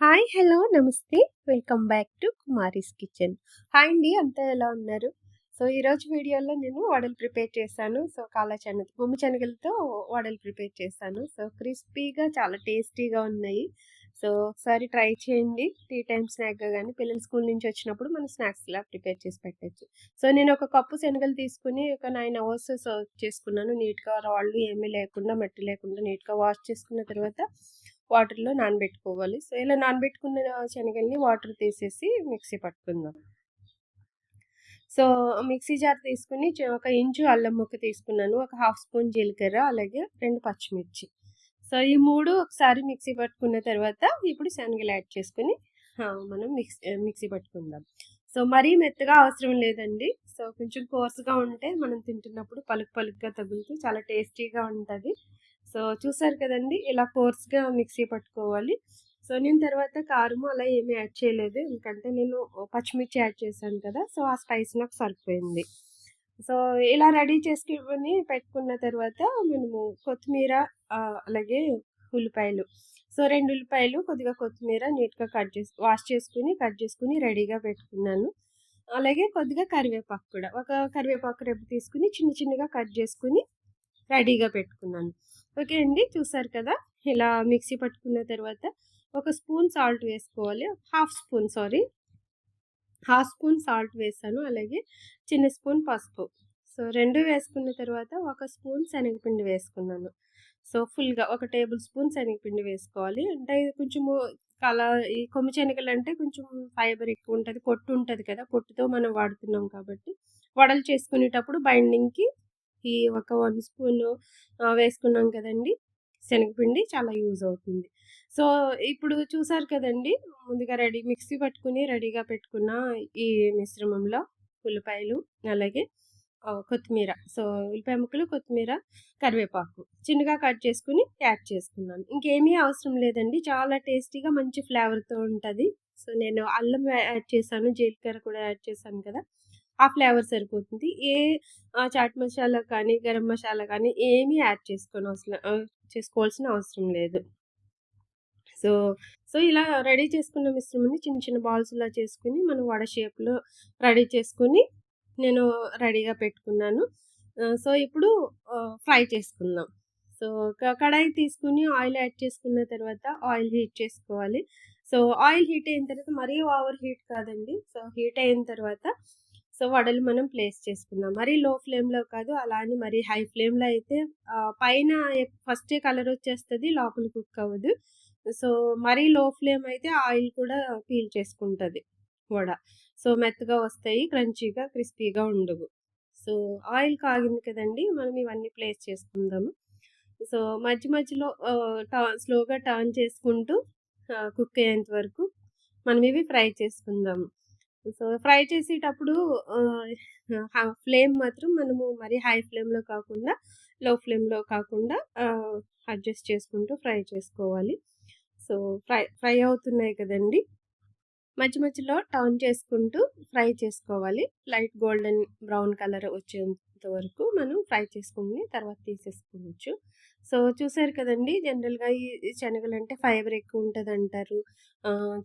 Hi hello నమస్తే. Welcome back to Kumari's kitchen. Hi అండి అంతా ఎలా ఉన్నారు? సో ఈరోజు వీడియోలో నేను వడలు ప్రిపేర్ చేశాను. సో కాలా శనగ బొమ్మ శనగలతో వడలు ప్రిపేర్ చేశాను. సో క్రిస్పీగా చాలా టేస్టీగా ఉన్నాయి. సో ఒకసారి ట్రై చేయండి. టీ టైం స్నాక్గా కానీ పిల్లలు స్కూల్ నుంచి వచ్చినప్పుడు మనం స్నాక్స్లా ప్రిపేర్ చేసి పెట్టచ్చు. సో నేను ఒక కప్పు శనగలు తీసుకుని ఒక నైన్ అవర్స్ సర్వ్ చేసుకున్నాను. నీట్గా రాళ్ళు ఏమీ లేకుండా మట్టి లేకుండా నీట్గా వాష్ చేసుకున్న తర్వాత వాటర్లో నానబెట్టుకోవాలి. సో ఇలా నానబెట్టుకున్న శనగల్ని వాటర్ తీసేసి మిక్సీ పట్టుకుందాం. సో మిక్సీ జార్ తీసుకుని ఒక ఇంచు అల్లం ముక్క తీసుకున్నాను. ఒక హాఫ్ స్పూన్ జీలకర్ర అలాగే రెండు పచ్చిమిర్చి. సో ఈ మూడు ఒకసారి మిక్సీ పట్టుకున్న తర్వాత ఇప్పుడు శనగలు యాడ్ చేసుకుని మనం మిక్సీ మిక్సీ పట్టుకుందాం. సో మరీ మెత్తగా అవసరం లేదండి. సో కొంచెం కోర్సుగా ఉంటే మనం తింటున్నప్పుడు పలుకు పలుకుగా తగులుతూ చాలా టేస్టీగా ఉంటుంది. సో చూసారు కదండి? ఇలా కోర్స్గా మిక్సీ పట్టుకోవాలి. సో నేను తర్వాత కారము అలా ఏమీ యాడ్ చేయలేదు. ఎందుకంటే నేను పచ్చిమిర్చి యాడ్ చేశాను కదా! సో ఆ స్పైస్ నాకు సరిపోయింది. సో ఇలా రెడీ చేసుకుని పెట్టుకున్న తర్వాత మనము కొత్తిమీర అలాగే ఉల్లిపాయలు. సో రెండు ఉల్లిపాయలు కొద్దిగా కొత్తిమీర నీట్గా కట్ చేసి వాష్ చేసుకుని కట్ చేసుకుని రెడీగా పెట్టుకున్నాను. అలాగే కొద్దిగా కరివేపాకు కూడా. ఒక కరివేపాకు రేపు తీసుకుని చిన్న చిన్నగా కట్ చేసుకుని రెడీగా పెట్టుకున్నాను. ఓకే అండి చూసారు కదా? ఇలా మిక్సీ పట్టుకున్న తర్వాత ఒక స్పూన్ సాల్ట్ వేసుకోవాలి. Half spoon sorry. Half spoon salt వేసాను అలాగే చిన్న స్పూన్ పసుపు. సో రెండు వేసుకున్న తర్వాత ఒక స్పూన్ శనగపిండి వేసుకున్నాను. సో ఫుల్గా ఒక టేబుల్ స్పూన్ శనగపిండి వేసుకోవాలి. అంటే కొంచెము కలా ఈ కొమ్మ శనగలు అంటే కొంచెం ఫైబర్ ఎక్కువ ఉంటుంది పొట్టు ఉంటుంది కదా పొట్టుతో మనం వాడుతున్నాం కాబట్టి వడలు చేసుకునేటప్పుడు బైండింగ్కి ఈ ఒక వన్ స్పూన్ వేసుకున్నాం కదండి. శనగపిండి చాలా యూజ్ అవుతుంది. సో ఇప్పుడు చూసారు కదండి ముందుగా రెడీ మిక్సీ పట్టుకుని రెడీగా పెట్టుకున్న ఈ మిశ్రమంలో ఉల్లిపాయలు అలాగే కొత్తిమీర. సో ఉల్లిపాయ ముక్కలు కొత్తిమీర కరివేపాకు చిన్నగా కట్ చేసుకుని యాడ్ చేసుకున్నాను. ఇంకేమీ అవసరం లేదండి. చాలా టేస్టీగా మంచి ఫ్లేవర్తో ఉంటుంది. సో నేను అల్లం యాడ్ చేశాను జీలకర్ర కూడా యాడ్ చేశాను కదా. ఆ ఫ్లేవర్ సరిపోతుంది. ఏ చాట్ మసాలా కానీ గరం మసాలా కానీ ఏమీ యాడ్ చేసుకొని అవసరం చేసుకోవాల్సిన అవసరం లేదు. సో సో ఇలా రెడీ చేసుకున్న మిశ్రమాన్ని చిన్న చిన్న బాల్స్లా చేసుకుని మనం వడ షేప్లో రెడీ చేసుకుని నేను రెడీగా పెట్టుకున్నాను. సో ఇప్పుడు ఫ్రై చేసుకుందాం. సో కడాయి తీసుకుని ఆయిల్ యాడ్ చేసుకున్న తర్వాత ఆయిల్ హీట్ చేసుకోవాలి. సో ఆయిల్ హీట్ అయిన తర్వాత మరీ ఓవర్ హీట్ కాదండి. సో హీట్ అయిన తర్వాత సో వడలు మనం ప్లేస్ చేసుకుందాం. మరీ లో ఫ్లేమ్లో కాదు అలా అని మరీ హై ఫ్లేమ్లో అయితే పైన ఫస్టే కలర్ వచ్చేస్తుంది లోపల కుక్ అవ్వదు. సో మరీ లో ఫ్లేమ్ అయితే ఆయిల్ కూడా పీల్ చేసుకుంటుంది వడ. సో మెత్తగా వస్తాయి క్రంచీగా క్రిస్పీగా ఉండవు. సో ఆయిల్ కాగింది కదండి మనం ఇవన్నీ ప్లేస్ చేసుకుందాము. సో మధ్య మధ్యలో స్లోగా టర్న్ చేసుకుంటూ కుక్ అయ్యేంత వరకు మనం ఇవి ఫ్రై చేసుకుందాము. సో ఫ్రై చేసేటప్పుడు ఫ్లేమ్ మాత్రం మనము మరి హై ఫ్లేమ్లో కాకుండా లో ఫ్లేమ్లో కాకుండా అడ్జస్ట్ చేసుకుంటూ ఫ్రై చేసుకోవాలి. సో ఫ్రై ఫ్రై అవుతున్నాయి కదండి. మధ్య మధ్యలో టర్న్ చేసుకుంటూ ఫ్రై చేసుకోవాలి. లైట్ గోల్డెన్ బ్రౌన్ కలర్ వచ్చేంత వరకు మనం ఫ్రై చేసుకుని తర్వాత తీసేసుకోవచ్చు. సో చూసారు కదండి! జనరల్గా ఈ శనగలు అంటే ఫైబర్ ఎక్కువ ఉంటుంది అంటారు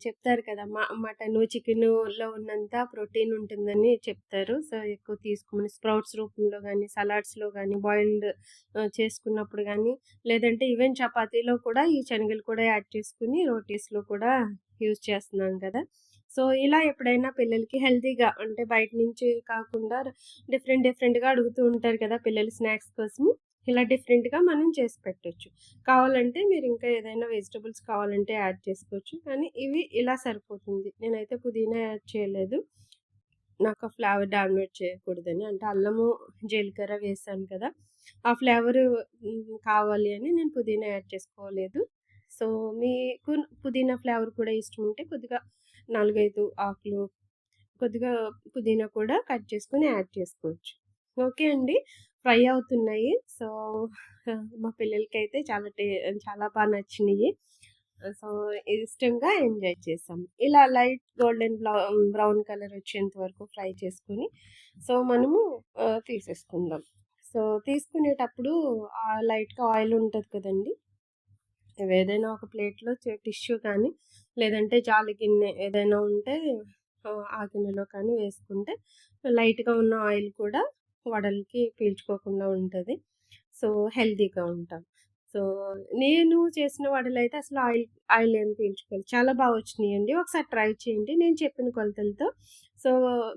చెప్తారు కదా! మా మటన్ చికెన్లో ఉన్నంత ప్రోటీన్ ఉంటుందని చెప్తారు. సో ఎక్కువ తీసుకోమని స్ప్రౌట్స్ రూపంలో కానీ సలాడ్స్లో కానీ బాయిల్డ్ చేసుకున్నప్పుడు కానీ లేదంటే ఈవెన్ చపాతీలో కూడా ఈ శనగలు కూడా యాడ్ చేసుకుని రోటీస్లో కూడా యూజ్ చేస్తున్నాం కదా! సో ఇలా ఎప్పుడైనా పిల్లలకి హెల్తీగా అంటే బయట నుంచి కాకుండా డిఫరెంట్ డిఫరెంట్గా అడుగుతూ ఉంటారు కదా! పిల్లలు స్నాక్స్ కోసం ఇలా డిఫరెంట్గా మనం చేసి పెట్టచ్చు. కావాలంటే మీరు ఇంకా ఏదైనా వెజిటబుల్స్ కావాలంటే యాడ్ చేసుకోవచ్చు. కానీ ఇవి ఇలా సరిపోతుంది. నేనైతే పుదీనా యాడ్ చేయలేదు. నాకు ఆ ఫ్లేవర్ డామినేట్ చేయకూడదని. అంటే అల్లము జీలకర్ర వేసాను కదా! ఆ ఫ్లేవర్ కావాలి అని నేను పుదీనా యాడ్ చేసుకోలేదు. సో మీకు పుదీనా ఫ్లేవర్ కూడా ఇష్టం ఉంటే కొద్దిగా నాలుగైదు ఆకులు కొద్దిగా పుదీనా కూడా కట్ చేసుకుని యాడ్ చేసుకోవచ్చు. ఓకే అండి. ఫ్రై అవుతున్నాయి. సో మా పిల్లలకి అయితే చాలా టే చాలా బాగా నచ్చినాయి. సో ఇష్టంగా ఎంజాయ్ చేసాం. ఇలా లైట్ గోల్డెన్ బ్రౌన్ కలర్ వచ్చేంత వరకు ఫ్రై చేసుకుని సో మనము తీసేసుకుందాం. సో తీసుకునేటప్పుడు లైట్గా ఆయిల్ ఉంటుంది కదండి. ఏదైనా ఒక ప్లేట్లో టిష్యూ కానీ లేదంటే జాలి గిన్నె ఏదైనా ఉంటే ఆ గిన్నెలో కానీ వేసుకుంటే లైట్గా ఉన్న ఆయిల్ కూడా వడలకి పీల్చుకోకుండా ఉంటుంది. సో హెల్తీగా ఉంటాం. సో నేను చేసిన వడలైతే అసలు ఆయిల్ ఆయిల్ ఏమి పీల్చుకోవాలి చాలా బాగా వచ్చినాయండి. ఒకసారి ట్రై చేయండి. నేను చెప్పిన కొలతలతో. సో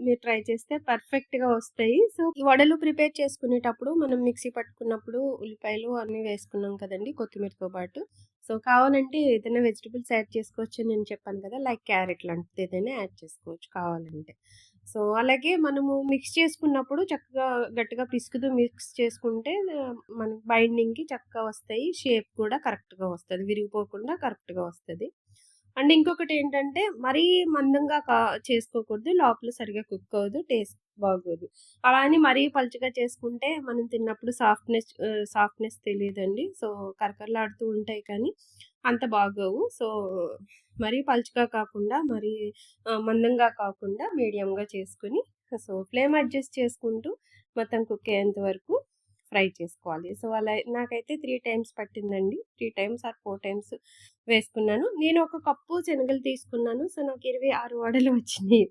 మీరు ట్రై చేస్తే పర్ఫెక్ట్గా వస్తాయి. సో ఈ వడలు ప్రిపేర్ చేసుకునేటప్పుడు మనం మిక్సీ పట్టుకున్నప్పుడు ఉల్లిపాయలు అన్నీ వేసుకున్నాం కదండి కొత్తిమీరతో పాటు. సో కావాలంటే ఏదైనా వెజిటబుల్స్ యాడ్ చేసుకోవచ్చు అని నేను చెప్పాను కదా! లైక్ క్యారెట్ లాంటిది ఏదైనా యాడ్ చేసుకోవచ్చు కావాలంటే. సో అలాగే మనము మిక్స్ చేసుకున్నప్పుడు చక్కగా గట్టిగా పిసుకుతూ మిక్స్ చేసుకుంటే మన బైండింగ్కి చక్కగా వస్తాయి. షేప్ కూడా కరెక్ట్గా వస్తుంది. విరిగిపోకుండా కరెక్ట్గా వస్తుంది. అండ్ ఇంకొకటి ఏంటంటే మరీ మందంగా కా చేసుకోకూడదు. లోపల సరిగా కుక్ అవ్వదు. టేస్ట్ బాగోదు. అలా అని మరీ పలుచగా చేసుకుంటే మనం తిన్నప్పుడు సాఫ్ట్నెస్ సాఫ్ట్నెస్ తెలియదండి. సో కరకరలాడుతూ ఉంటాయి కానీ అంత బాగోవు. సో మరీ పలుచగా కాకుండా మరీ మందంగా కాకుండా మీడియంగా చేసుకుని సో ఫ్లేమ్ అడ్జస్ట్ చేసుకుంటూ మొత్తం కుక్ అయ్యేంత వరకు ఫ్రై చేసుకోవాలి. సో అలా నాకైతే త్రీ టైమ్స్ పట్టిందండి. Three times or four times వేసుకున్నాను. నేను ఒక కప్పు శనగలు తీసుకున్నాను. సో నాకు ఇరవై ఆరు వడలు వచ్చినాయి.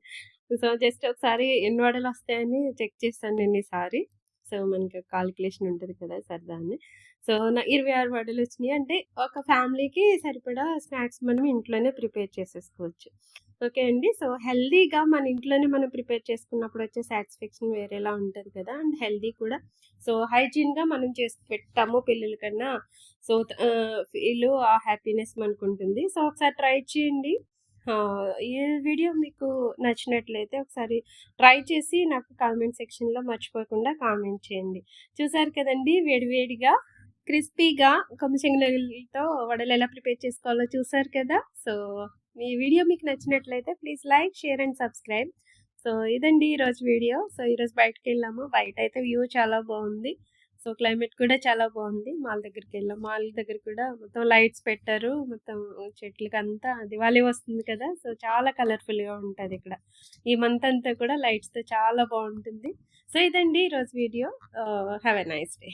సో జస్ట్ ఒకసారి ఎన్ని వడలు వస్తాయని చెక్ చేస్తాను నేను ఈసారి. సో మనకి కాలిక్యులేషన్ ఉంటుంది కదా సరదాన్ని సో నా ఇరవై ఆరు వడలు వచ్చినాయి. అంటే ఒక ఫ్యామిలీకి సరిపడా స్నాక్స్ మనం ఇంట్లోనే ప్రిపేర్ చేసేసుకోవచ్చు. ఓకే అండి. సో హెల్దీగా మన ఇంట్లోనే మనం ప్రిపేర్ చేసుకున్నప్పుడు వచ్చే సాటిస్ఫాక్షన్ వేరేలా ఉంటుంది కదా. అండ్ హెల్దీ కూడా. సో హైజీన్గా మనం చేసి పెట్టాము పిల్లల కన్నా సో వీళ్ళు ఆ హ్యాపీనెస్ మనకు ఉంటుంది సో ఒకసారి ట్రై చేయండి. ఈ వీడియో మీకు నచ్చినట్లయితే ఒకసారి ట్రై చేసి నాకు కామెంట్ సెక్షన్లో మర్చిపోకుండా కామెంట్ చేయండి. చూసారు కదండి వేడివేడిగా క్రిస్పీగా కొమ్మిశంగులతో వడలు ఎలా ప్రిపేర్ చేసుకోవాలో చూసారు కదా? సో ఈ వీడియో మీకు నచ్చినట్లయితే please like share and subscribe. So ఇదండి ఈరోజు వీడియో. సో ఈరోజు బయటకు వెళ్ళాము. బయట అయితే వ్యూ చాలా బాగుంది. సో క్లైమేట్ కూడా చాలా బాగుంది. మాల్ దగ్గరికి వెళ్ళాం. మాల్ దగ్గర కూడా మొత్తం లైట్స్ పెట్టారు. మొత్తం చెట్లకి అంతా దివాళీ వస్తుంది కదా! సో చాలా కలర్ఫుల్గా ఉంటుంది ఇక్కడ. ఈ మంత్ అంతా కూడా లైట్స్తో చాలా బాగుంటుంది. సో ఇదండి ఈరోజు video. Have a nice day.